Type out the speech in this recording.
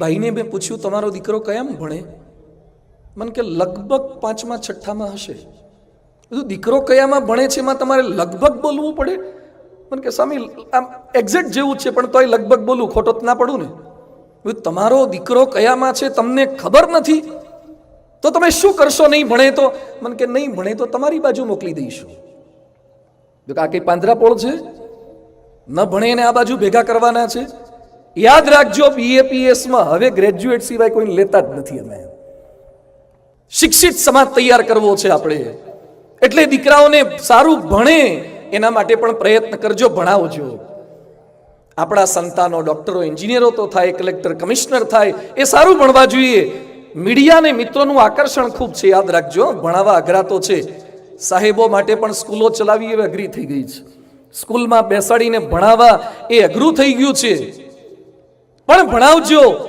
ભાઈને મેં પૂછ્યું, તમારો દીકરો કયામ ભણે? મને કે, લગભગ પાંચમા, છઠ્ઠામાં હશે. બધું દીકરો કયામાં ભણે છે? એમાં તમારે લગભગ બોલવું પડે? મને કે સ્વામી આમ એક્ઝેક્ટ જેવું છે, પણ તોય લગભગ બોલું, ખોટો જ ના પડું ને. તમારો દીકરો કયામાં છે? તમને ખબર નથી? તો તમે શું કરશો? નહીં ભણે તો? મને કે, નહીં ભણે તો તમારી બાજુ મોકલી દઈશું. જો કે આ કઈ પાંદરાપોળ છે? ન ભણે એને આ બાજુ ભેગા કરવાના છે? યાદ રાખજો બીએપીએસમાં હવે ગ્રેજ્યુએટ સિવાય કોઈ લેતા જ નથી અમે. શિક્ષિત સમાજ તૈયાર કરવો છે આપણે. એટલે દીકરાઓને સારું ભણે એના માટે પણ પ્રયત્ન કરજો, ભણાવજો. આપણા સંતાનો, ડોક્ટરો, એન્જિનિયરો તો થાય, કલેક્ટર, કમિશનર થાય, એ સારું ભણવા જોઈએ. મીડિયાને મિત્રોનું આકર્ષણ ખૂબ છે, યાદ રાખજો. ભણાવવા અઘરા તો છે. સાહેબો માટે પણ સ્કૂલો ચલાવી એવી અઘરી થઈ ગઈ છે. સ્કૂલમાં બેસાડીને ભણાવવા એ અઘરું થઈ ગયું છે. પણ ભણાવજો.